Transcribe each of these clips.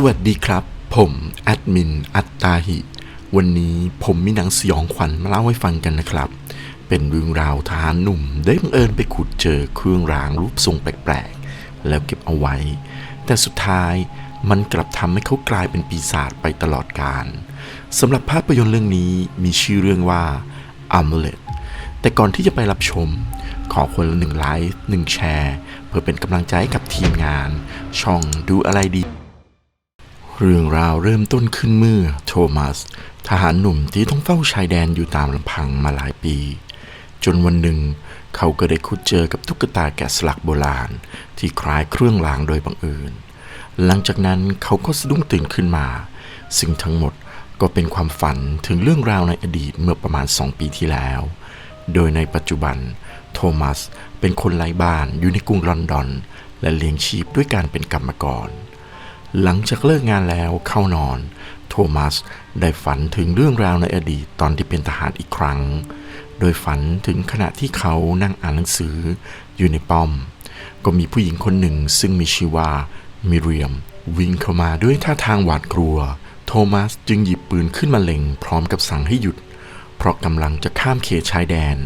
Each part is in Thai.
สวัสดีครับ ผมแอดมิน อัตตาหิ วันนี้ผมมีหนังสยองขวัญมาเล่าให้ฟังกันนะครับ เป็นเรื่องราวทหารหนุ่ม ได้บังเอิญไปขุดเจอเครื่องรางรูปทรงแปลกๆ แล้วเก็บเอาไว้ แต่สุดท้ายมันกลับทำให้เขากลายเป็นปีศาจไปตลอดกาลสำหรับภาพยนตร์เรื่องนี้มีชื่อเรื่องว่า Amulet แต่ก่อนที่จะไปรับชม ขอคนละหนึ่งไลค์หนึ่งแชร์ เพื่อเป็นกำลังใจให้กับทีมงาน ช่องดูอะไรดี เรื่องราวเริ่มต้นขึ้นเมื่อโทมัส ทหารหนุ่มที่ต้องเฝ้าชายแดนอยู่ตามลำพังมาหลายปี จนวันหนึ่ง เขาก็ได้คุดเจอกับตุ๊กตาแกะสลักโบราณ ที่คล้ายเครื่องรางโดยบังเอิญ หลังจากนั้นเขาก็สะดุ้งตื่นขึ้นมา ซึ่งทั้งหมดก็เป็นความฝันถึงเรื่องราวในอดีตเมื่อประมาณสองปีที่แล้ว โดยในปัจจุบัน โทมัสเป็นคนไร้บ้านอยู่ในกรุงลอนดอน และเลี้ยงชีพด้วยการเป็นกรรมกร หลังจากเลิกงานแล้วเข้านอน โทมัสได้ฝันถึงเรื่องราวในอดีตตอนที่เป็นทหารอีกครั้ง โดยฝันถึงขณะที่เขานั่งอ่านหนังสืออยู่ในป้อม ก็มีผู้หญิงคนหนึ่งซึ่งมีชื่อว่ามิเรียม วิ่งเข้ามาด้วยท่าทางหวาดกลัว โทมัสจึงหยิบปืนขึ้นมาเล็งพร้อมกับสั่งให้หยุด เพราะกำลังจะข้ามเขตชายแดน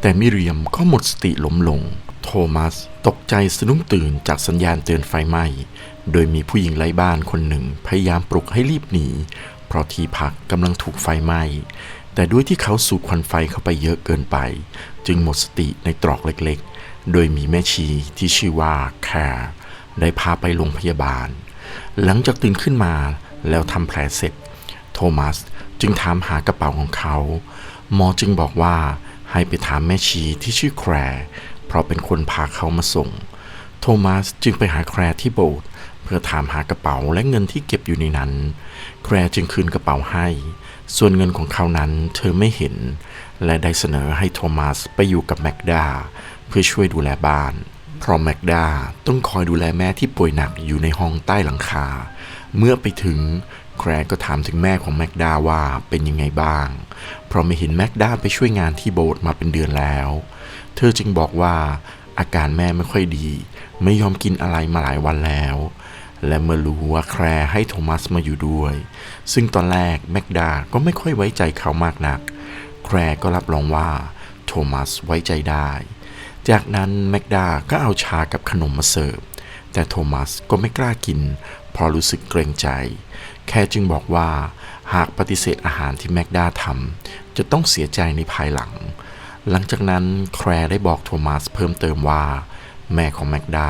แต่มิเรียมก็หมดสติล้มลง โทมัสตกใจสะดุ้งตื่นจากสัญญาณเตือนไฟไหม้ โดยมีผู้หญิงไร้บ้านคนหนึ่งพยายามปลุกให้รีบหนี เพราะที่พักกำลังถูกไฟไหม้ แต่ด้วยที่เขาสูดควันไฟเข้าไปเยอะเกินไป จึงหมดสติในตรอกเล็กๆ โดยมีแม่ชีที่ชื่อว่าแคร์ได้พาไปโรงพยาบาล หลังจากตื่นขึ้นมาแล้วทำแผลเสร็จ โทมัสจึงถามหากระเป๋าของเขา หมอจึงบอกว่าให้ไปถามแม่ชีที่ชื่อแคร์เพราะเป็นคนพาเขามาส่ง โทมัสจึงไปหาแคร์ที่โบสถ์ พื่อถามหากระเป๋าและเงินที่เก็บอยู่ในนั้น แคร์จึงคืนกระเป๋าให้ ส่วนเงินของเขานั้นเธอไม่เห็น และได้เสนอให้โทมัสไปอยู่กับแมกดาเพื่อช่วยดูแลบ้าน เพราะแมกดาต้องคอยดูแลแม่ที่ป่วยหนักอยู่ในห้องใต้หลังคา เมื่อไปถึงแคร์ก็ถามถึงแม่ของแมกดาว่าเป็นยังไงบ้าง เพราะไม่เห็นแมกดาไปช่วยงานที่โบสถ์มาเป็นเดือนแล้ว เธอจึงบอกว่าอาการแม่ไม่ค่อยดี ไม่ยอมกินอะไรมาหลายวันแล้ว และเมื่อรู้ว่าแคร์ให้โทมัสมาอยู่ด้วย ซึ่งตอนแรกแมกดาก็ไม่ค่อยไว้ใจเขามากนัก แคร์ก็รับรองว่าโทมัสไว้ใจได้ จากนั้นแมกดาก็เอาชากับขนมมาเสิร์ฟ แต่โทมัสก็ไม่กล้ากินเพราะรู้สึกเกรงใจ แค่จึงบอกว่าหากปฏิเสธอาหารที่แมกดาทำจะต้องเสียใจในภายหลัง หลังจากนั้นแคร์ได้บอกโทมัสเพิ่มเติมว่า แม่ของแมกดา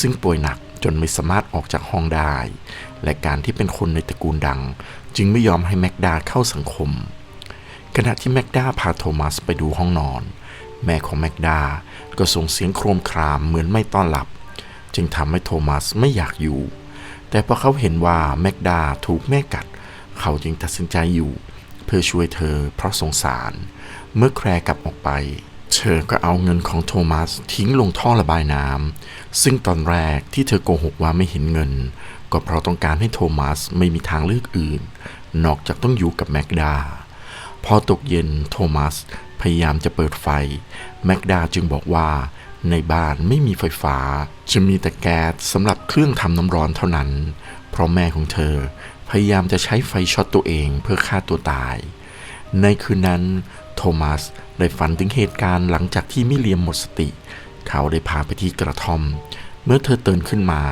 ซึ่งป่วยหนัก นไม่สามารถออกจากห้องได้ และการที่เป็นคนในตระกูลดัง จึงไม่ยอมให้แมกดาเข้าสังคม ขณะที่แมกดาพาโทมัสไปดูห้องนอน แม่ของแมกดาก็ส่งเสียงโครมครามเหมือนไม่ต้อนรับ จึงทำให้โทมัสไม่อยากอยู่ แต่พอเขาเห็นว่าแมกดาถูกแม่กัด เขาจึงตัดสินใจอยู่ เพื่อช่วยเธอเพราะสงสาร เมื่อแคร์กลับออกไป เธอก็เอาเงินของโทมัสทิ้งลงท่อระบายน้ำซึ่งตอนแรกที่เธอโกหกว่าไม่เห็นเงิน ก็เพราะต้องการให้โทมัสไม่มีทางเลือกอื่น นอกจากต้องอยู่กับแมกดา พอตกเย็นโทมัสพยายามจะเปิดไฟ แมกดาจึงบอกว่า ในบ้านไม่มีไฟฟ้า จะมีแต่แก๊สสำหรับเครื่องทำน้ำร้อนเท่านั้น เพราะแม่ของเธอพยายามจะใช้ไฟช็อตตัวเองเพื่อฆ่าตัวตาย ในคืนนั้น โทมัส ได้ฝันถึงเหตุการณ์หลังจากที่มิเลียมหมดสติ เขาได้พาไปที่กระท่อม เมื่อเธอตื่นขึ้นมา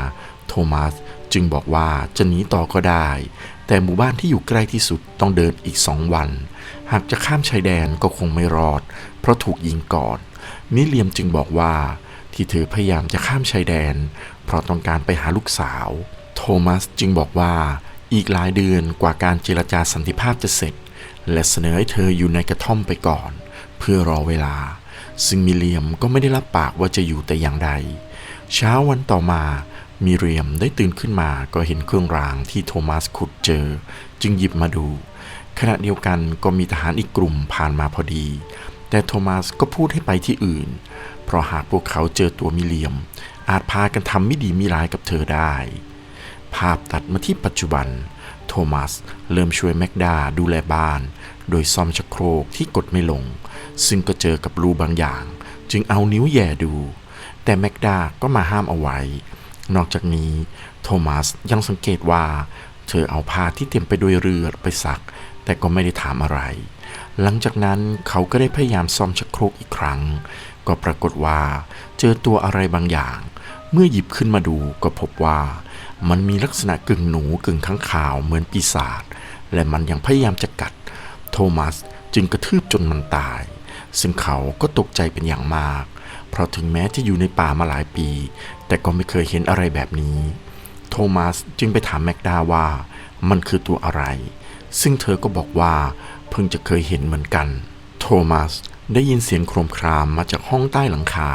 โทมัสจึงบอกว่าจะหนีต่อก็ได้ แต่หมู่บ้านที่อยู่ใกล้ที่สุดต้องเดินอีกสองวัน หากจะข้ามชายแดนก็คงไม่รอด เพราะถูกยิงก่อน มิเลียมจึงบอกว่า ที่เธอพยายามจะข้ามชายแดน เพราะต้องการไปหาลูกสาว โทมัสจึงบอกว่าอีกหลายเดือนกว่าการเจรจาสันติภาพจะเสร็จ และเสนอให้เธออยู่ในกระท่อมไปก่อน พื่อรอเวลา ซึ่งมิเลียมก็ไม่ได้รับปากว่าจะอยู่แต่อย่างใด เช้าวันต่อมามิเรียมได้ตื่นขึ้นมาก็เห็นเครื่องรางที่โทมัสขุดเจอ จึงหยิบมาดู ขณะเดียวกันก็มีทหารอีกกลุ่มผ่านมาพอดี แต่โทมัสก็พูดให้ไปที่อื่น เพราะหากพวกเขาเจอตัวมิเลียม อาจพากันทำไม่ดีไม่ร้ายกับเธอได้ ภาพตัดมาที่ปัจจุบัน โทมัสเริ่มช่วยแมกดาดูแลบ้าน โดยซ่อมชักโครกที่กดไม่ลง ซึ่งก็เจอกับรูบางอย่าง จึงเอานิ้วแย่ดู แต่แมกดาก็มาห้ามเอาไว้ นอกจากนี้ โทมัสยังสังเกตว่า เธอเอาผ้าที่เต็มไปด้วยเลือไปซัก แต่ก็ไม่ได้ถามอะไร หลังจากนั้นเขาก็ได้พยายามซ่อมชักโครกอีกครั้ง ก็ปรากฏว่า เจอตัวอะไรบางอย่าง เมื่อหยิบขึ้นมาดูก็พบว่ามันมีลักษณะกึ่งหนูกึ่งข้างข่าวเหมือนปีศาจและมันยังพยายามจะกัด โทมัสจึงกระทืบจนมันตาย ซึ่งเขาก็ตกใจเป็นอย่างมาก เพราะถึงแม้จะอยู่ในป่ามาหลายปี แต่ก็ไม่เคยเห็นอะไรแบบนี้ โทมัสจึงไปถามแมกดาว่า มันคือตัวอะไร ซึ่งเธอก็บอกว่าเพิ่งจะเคยเห็นเหมือนกัน โทมัสได้ยินเสียงโครมครามมาจากห้องใต้หลังคา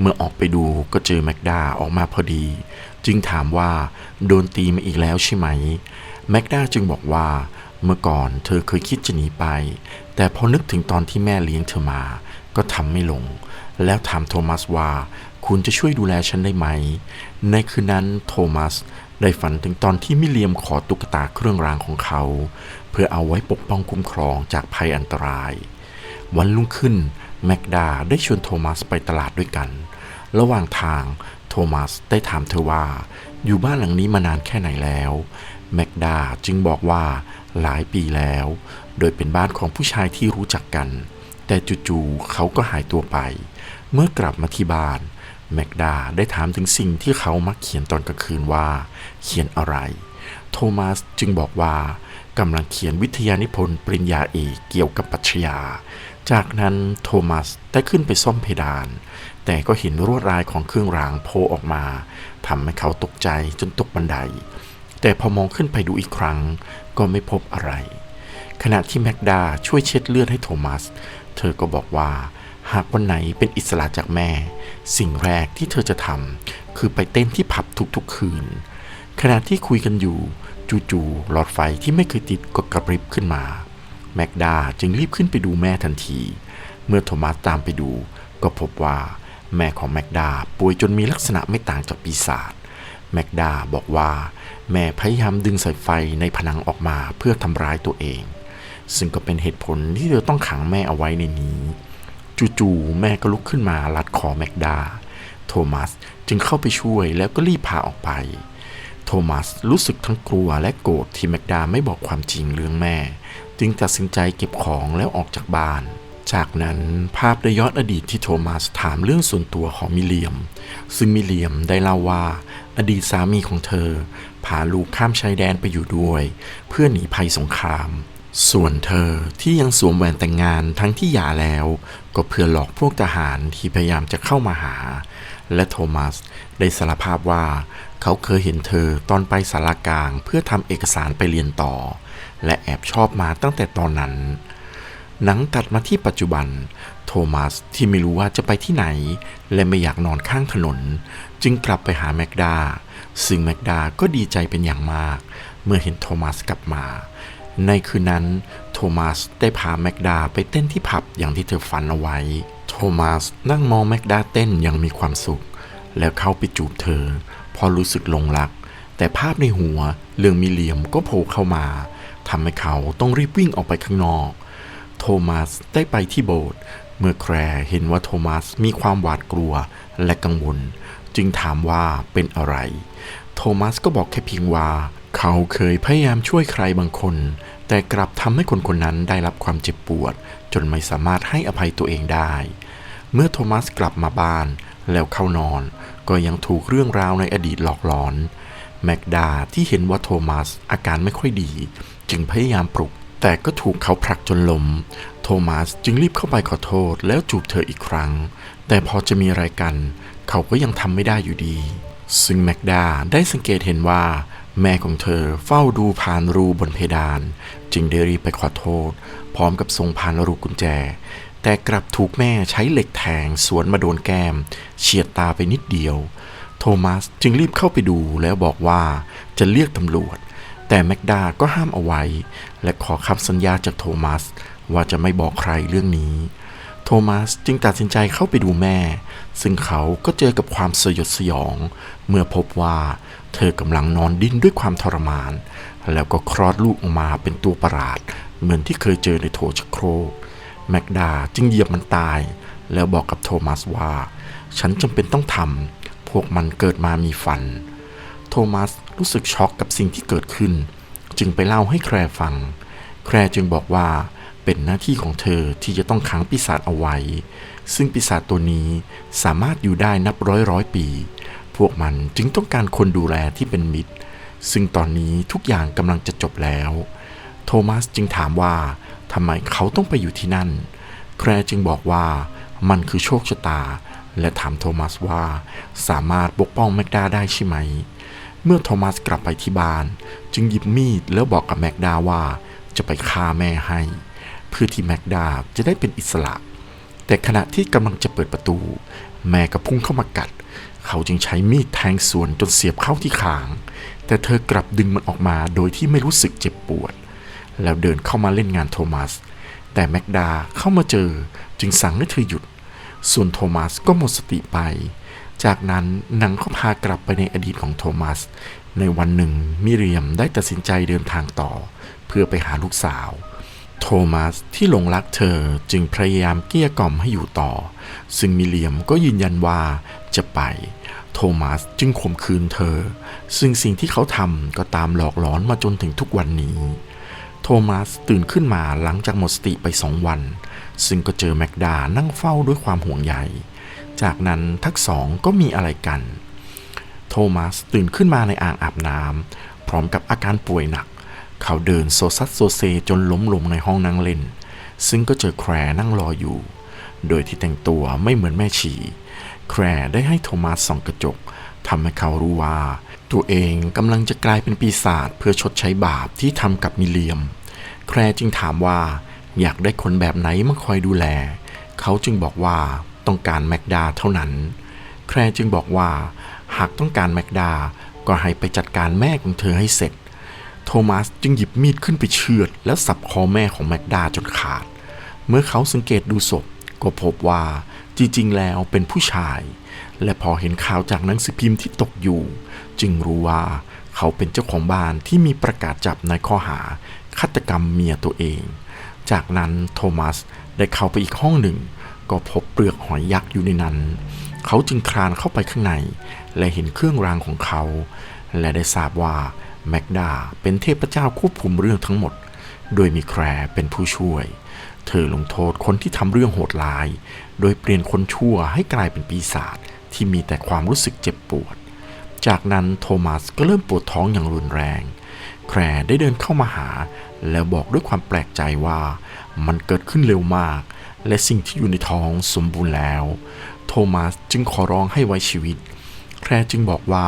เมื่อออกไปดูก็เจอแมกดาออกมาพอดี จึงถามว่าโดนตีมาอีกแล้วใช่ไหมแมกดาจึงบอกว่า เมื่อก่อนเธอเคยคิดจะหนีไป แต่พอนึกถึงตอนที่แม่เลี้ยงเธอมา ก็ทำไม่ลง แล้วถามโทมัสว่า คุณจะช่วยดูแลฉันได้ไหม ในคืนนั้นโทมัสได้ฝันถึงตอนที่มิเลียมขอตุ๊กตาเครื่องรางของเขา เพื่อเอาไว้ปกป้องคุ้มครองจากภัยอันตราย วันรุ่งขึ้น แมกดาได้ชวนโทมัสไปตลาดด้วยกัน ระหว่างทางโทมัสได้ถามเธอว่า อยู่บ้านหลังนี้มานานแค่ไหนแล้ว แมกดาจึงบอกว่า หลายปีแล้ว โดยเป็นบ้านของผู้ชายที่รู้จักกัน แต่จู่ๆเขาก็หายตัวไป เมื่อกลับมาที่บ้าน แมกดาได้ถามถึงสิ่งที่เขามักเขียนตอนกลางคืนว่า เขียนอะไร โทมัสจึงบอกว่ากำลังเขียนวิทยานิพนธ์ปริญญาเอกเกี่ยวกับปัชญา จากนั้นโทมัสได้ขึ้นไปซ่อมเพดาน แต่ก็เห็นรวดลายของเครื่องรางโผล่ออกมาทำให้เขาตกใจจนตกบันได แต่พอมองขึ้นไปดูอีกครั้ง ก็ไม่พบอะไร ขณะที่แมกดาช่วยเช็ดเลือดให้โทมัส เธอก็บอกว่า หากวันไหนเป็นอิสระจากแม่ สิ่งแรกที่เธอจะทำคือไปเต้นที่ผับทุกๆคืน ขณะที่คุยกันอยู่จู่ๆหลอดไฟที่ไม่เคยติดก็กระพริบขึ้นมา แมกดาจึงรีบขึ้นไปดูแม่ทันที เมื่อโทมัสตามไปดู ก็พบว่าแม่ของแมกดาป่วยจนมีลักษณะไม่ต่างจากปีศาจแมกดาบอกว่า แม่พยายามดึงสายไฟในผนังออกมาเพื่อทำร้ายตัวเอง ซึ่งก็เป็นเหตุผลที่เธอต้องขังแม่เอาไว้ในนี้ จู่ๆแม่ก็ลุกขึ้นมาลัดคอแมกดา โทมัสจึงเข้าไปช่วยแล้วก็รีบพาออกไป โทมัสรู้สึกทั้งกลัวและโกรธที่แมกดาไม่บอกความจริงเรื่องแม่ จึงตัดสินใจเก็บของแล้วออกจากบ้านจากนั้นภาพได้ย้อนอดีตที่โทมัสถามเรื่องส่วนตัวของมิเลียม ซึ่งมิเลียมได้เล่าว่า อดีตสามีของเธอ พาลูกข้ามชายแดนไปอยู่ด้วย เพื่อหนีภัยสงคราม ส่วนเธอที่ยังสวมแหวนแต่งงานทั้งที่หย่าแล้ว ก็เพื่อหลอกพวกทหารที่พยายามจะเข้ามาหา และโทมัสได้สารภาพว่า เขาเคยเห็นเธอตอนไปสารากลาง เพื่อทำเอกสารไปเรียนต่อ และแอบชอบมาตั้งแต่ตอนนั้นหนังตัดมาที่ปัจจุบัน โทมัสที่ไม่รู้ว่าจะไปที่ไหน และไม่อยากนอนข้างถนน จึงกลับไปหาแมกดา ซึ่งแมกดาก็ดีใจเป็นอย่างมาก เมื่อเห็นโทมัสกลับมา ในคืนนั้นโทมัสได้พาแมกดาไปเต้นที่ผับอย่างที่เธอฝันเอาไว้ โทมัสนั่งมองแมกดาเต้นอย่างมีความสุข แล้วเข้าไปจูบเธอ พอรู้สึกหลงรัก แต่ภาพในหัวเรื่องมิเลียมก็โผล่เข้ามาทำให้เขาต้องรีบวิ่งออกไปข้างนอก โทมัสได้ไปที่โบสถ์เมื่อแคร์เห็นว่าโทมัสมีความหวาดกลัวและกังวล จึงถามว่าเป็นอะไร โทมัสก็บอกแค่เพียงว่า เขาเคยพยายามช่วยใครบางคน แต่กลับทำให้คนคนนั้นได้รับความเจ็บปวด จนไม่สามารถให้อภัยตัวเองได้ เมื่อโทมัสกลับมาบ้านแล้วเข้านอน ก็ยังถูกเรื่องราวในอดีตหลอกหลอน แมกดาที่เห็นว่าโทมัสอาการไม่ค่อยดี จึงพยายามปลุก แต่ก็ถูกเขาผลักจนล้มโทมัสจึงรีบเข้าไปขอโทษแล้วจูบเธออีกครั้ง แต่พอจะมีอะไรกัน เขาก็ยังทำไม่ได้อยู่ดี ซึ่งแมกดาได้สังเกตเห็นว่า แม่ของเธอเฝ้าดูผ่านรูบนเพดาน จึงได้รีบไปขอโทษ พร้อมกับส่งผ่านรูกุญแจ แต่กลับถูกแม่ใช้เหล็กแทงสวนมาโดนแก้ม เฉียดตาไปนิดเดียว โทมัสจึงรีบเข้าไปดูแล้วบอกว่าจะเรียกตำรวจ แต่แมกดาก็ห้ามเอาไว้ และขอคำสัญญาจากโทมัสว่าจะไม่บอกใครเรื่องนี้ โทมัสจึงตัดสินใจเข้าไปดูแม่ ซึ่งเขาก็เจอกับความสยดสยอง เมื่อพบว่าเธอกำลังนอนดิ้นด้วยความทรมาน แล้วก็คลอดลูกออกมาเป็นตัวประหลาด เหมือนที่เคยเจอในโถชโครกแมกดาจึงเหยียบมันตาย แล้วบอกกับโทมัสว่า ฉันจำเป็นต้องทำพวกมันเกิดมามีฟัน โทมัสรู้สึกช็อกกับสิ่งที่เกิดขึ้น จึงไปเล่าให้แครฟัง แครจึงบอกว่าเป็นหน้าที่ของเธอที่จะต้องขังปีศาจเอาไว้ ซึ่งปีศาจตัวนี้สามารถอยู่ได้นับร้อยร้อยปี พวกมันจึงต้องการคนดูแลที่เป็นมิตร ซึ่งตอนนี้ทุกอย่างกำลังจะจบแล้ว โทมัสจึงถามว่าทำไมเขาต้องไปอยู่ที่นั่น แครจึงบอกว่ามันคือโชคชะตา และถามโทมัสว่าสามารถปกป้องแมกดาได้ใช่ไหม เมื่อโทมัสกลับไปที่บ้าน จึงหยิบมีดแล้วบอกกับแมกดาว่าจะไปฆ่าแม่ให้ เพื่อที่แมกดาจะได้เป็นอิสระ แต่ขณะที่กำลังจะเปิดประตู แม่ก็พุ่งเข้ามากัด เขาจึงใช้มีดแทงสวนจนเสียบเข้าที่คาง แต่เธอกลับดึงมันออกมาโดยที่ไม่รู้สึกเจ็บปวด แล้วเดินเข้ามาเล่นงานโทมัส แต่แมกดาเข้ามาเจอจึงสั่งให้เธอหยุด ส่วนโทมัสก็หมดสติไป จากนั้นหนังก็พากลับไปในอดีตของโทมัส ในวันหนึ่งมิเรียมได้ตัดสินใจเดินทางต่อ เพื่อไปหาลูกสาว โทมัสที่หลงรักเธอจึงพยายามเกลี้ยกล่อมให้อยู่ต่อ ซึ่งมิเรียมก็ยืนยันว่าจะไป โทมัสจึงข่มขืนเธอ ซึ่งสิ่งที่เขาทำก็ตามหลอกหลอนมาจนถึงทุกวันนี้ โทมัสตื่นขึ้นมาหลังจากหมดสติไปสองวัน ซึ่งก็เจอแมกดานั่งเฝ้าด้วยความห่วงใย จากนั้นทั้งสองก็มีอะไรกัน โทมัสตื่นขึ้นมาในอ่างอาบน้ำพร้อมกับอาการป่วยหนัก เขาเดินโซซัสโซเซจนล้มลงในห้องนั่งเล่น ซึ่งก็เจอแคร์นั่งรออยู่ โดยที่แต่งตัวไม่เหมือนแม่ชี แคร์ได้ให้โทมัสส่องกระจกทำให้เขารู้ว่า ตัวเองกำลังจะกลายเป็นปีศาจเพื่อชดใช้บาปที่ทำกับมิเลียม แคร์จึงถามว่าอยากได้คนแบบไหนมาคอยดูแล เขาจึงบอกว่าต้องการแมกดาเท่านั้น แคร์จึงบอกว่า หากต้องการแมกดา ก็ให้ไปจัดการแม่ของเธอให้เสร็จ โทมัสจึงหยิบมีดขึ้นไปเชือด แล้วสับคอแม่ของแมกดาจนขาด เมื่อเขาสังเกตดูศพก็พบว่าจริงๆ แล้วเป็นผู้ชาย และพอเห็นข่าวจากหนังสือพิมพ์ที่ตกอยู่ จึงรู้ว่าเขาเป็นเจ้าของบ้านที่มีประกาศจับในข้อหาฆาตกรรมเมียตัวเอง จากนั้นโทมัสได้เข้าไปอีกห้องหนึ่ง ก็พบเปลือกหอยยักษ์อยู่ในนั้น เขาจึงคลานเข้าไปข้างใน และเห็นเครื่องรางของเขา และได้ทราบว่า แมกดาเป็นเทพเจ้าควบคุมเรื่องทั้งหมด โดยมีแคร์เป็นผู้ช่วย เธอลงโทษคนที่ทำเรื่องโหดร้าย โดยเปลี่ยนคนชั่วให้กลายเป็นปีศาจที่มีแต่ความรู้สึกเจ็บปวด จากนั้นโทมัสก็เริ่มปวดท้องอย่างรุนแรง แคร์ได้เดินเข้ามาหา แล้วบอกด้วยความแปลกใจว่า มันเกิดขึ้นเร็วมาก และสิ่งที่อยู่ในท้องสมบูรณ์แล้ว โทมัสจึงขอร้องให้ไว้ชีวิต แคร์จึงบอกว่า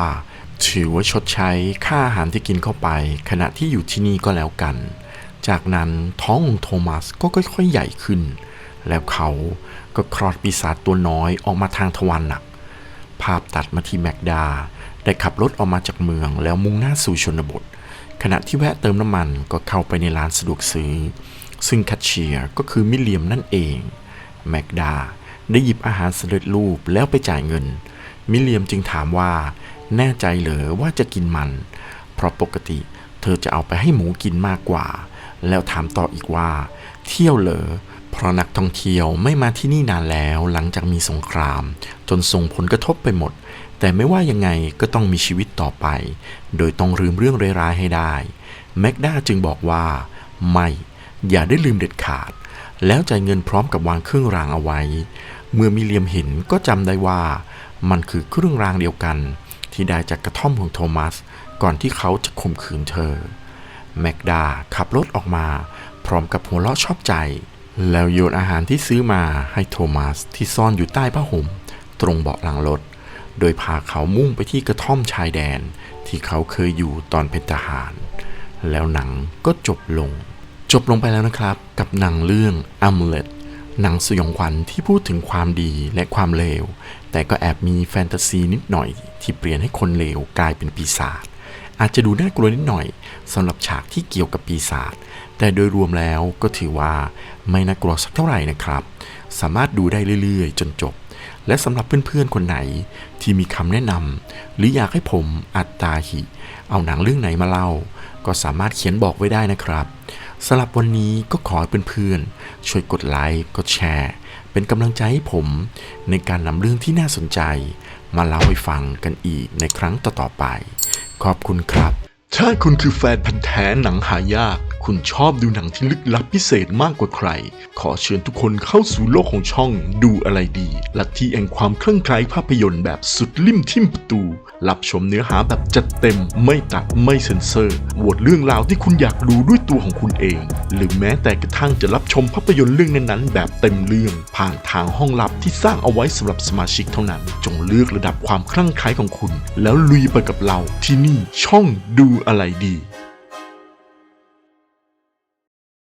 ถือว่าชดใช้ค่าอาหารที่กินเข้าไป ขณะที่อยู่ที่นี่ก็แล้วกัน จากนั้นท้องของโทมัสก็ค่อยๆใหญ่ขึ้น แล้วเขาก็คลอดปีศาจตัวน้อยออกมาทางทวารหนัก ภาพตัดมาที่แมกดา ได้ขับรถออกมาจากเมืองแล้วมุ่งหน้าสู่ชนบท ขณะที่แวะเติมน้ำมันก็เข้าไปในร้านสะดวกซื้อ ซึ่งแคชเชียร์ก็คือมิเลียมนั่นเอง แมกดาได้หยิบอาหารสำเร็จรูปแล้วไปจ่ายเงิน มิเลียมจึงถามว่า แน่ใจเหรอว่าจะกินมัน เพราะปกติเธอจะเอาไปให้หมูกินมากกว่า แล้วถามต่ออีกว่า เที่ยวเหรอเพราะนักท่องเที่ยวไม่มาที่นี่นานแล้วหลังจากมีสงคราม จนส่งผลกระทบไปหมด แต่ไม่ว่ายังไงก็ต้องมีชีวิตต่อไป โดยต้องลืมเรื่องร้ายๆให้ได้แม็กดาจึงบอกว่า ไม่อย่าได้ลืมเด็ดขาด แล้วจ่ายเงินพร้อมกับวางเครื่องรางเอาไว้ เมื่อมิเลียมเห็นก็จำได้ว่า มันคือเครื่องรางเดียวกัน ที่ได้จากกระท่อมของโทมัส ก่อนที่เขาจะข่มขืนเธอ แมกดาขับรถออกมา พร้อมกับหัวเราะชอบใจ แล้วโยนอาหารที่ซื้อมาให้โทมัสที่ซ่อนอยู่ใต้ผ้าห่มตรงเบาะหลังรถ โดยพาเขามุ่งไปที่กระท่อมชายแดนที่เขาเคยอยู่ตอนเป็นทหาร แล้วหนังก็จบลง จบลงไปแล้วนะครับ กับหนังเรื่อง Amulet หนังสยองขวัญที่พูดถึงความดีและความเลว แต่ก็แอบมีแฟนตาซีนิดหน่อยที่เปลี่ยนให้คนเลวกลายเป็นปีศาจ อาจจะดูน่ากลัวนิดหน่อยสำหรับฉากที่เกี่ยวกับปีศาจ แต่โดยรวมแล้วก็ถือว่าไม่น่ากลัวสักเท่าไหร่นะครับ สามารถดูได้เรื่อยๆ จนจบ และสำหรับเพื่อนๆคนไหนที่มีคำแนะนำหรืออยากให้ผมอัตตาหิ เอาหนังเรื่องไหนมาเล่า ก็สามารถเขียนบอกไว้ได้นะครับ สำหรับวันนี้ก็ขอให้เพื่อนๆ ช่วยกดไลค์ กดแชร์ เป็นกำลังใจให้ผมในการนำเรื่องที่น่าสนใจ มาเล่าให้ฟังกันอีกในครั้งต่อๆไป ขอบคุณครับ ถ้าคุณคือแฟนพันธ์แท้หนังหายาก คุณชอบดูหนังที่ลึกลับพิเศษมากกว่าใคร ขอเชิญทุกคนเข้าสู่โลกของช่องดูอะไรดีลัทธิแห่งความเครื่องใคล้ภาพยนตร์แบบสุดลิ่มทิ่มประตู รับชมเนื้อหาแบบจัดเต็ม ไม่ตัดไม่เซ็นเซอร์โหวตเรื่องราวที่คุณอยากดูด้วยตัวของคุณเอง หรือแม้แต่กระทั่งจะรับชมภาพยนตร์เรื่องนั้นๆ แบบเต็มเรื่อง ผ่านทางห้องลับที่สร้างเอาไว้สำหรับสมาชิกเท่านั้น จงเลือกระดับความคลั่งไคล้ของคุณ แล้วลุยไปกับเราที่นี่ช่องดูอะไรดี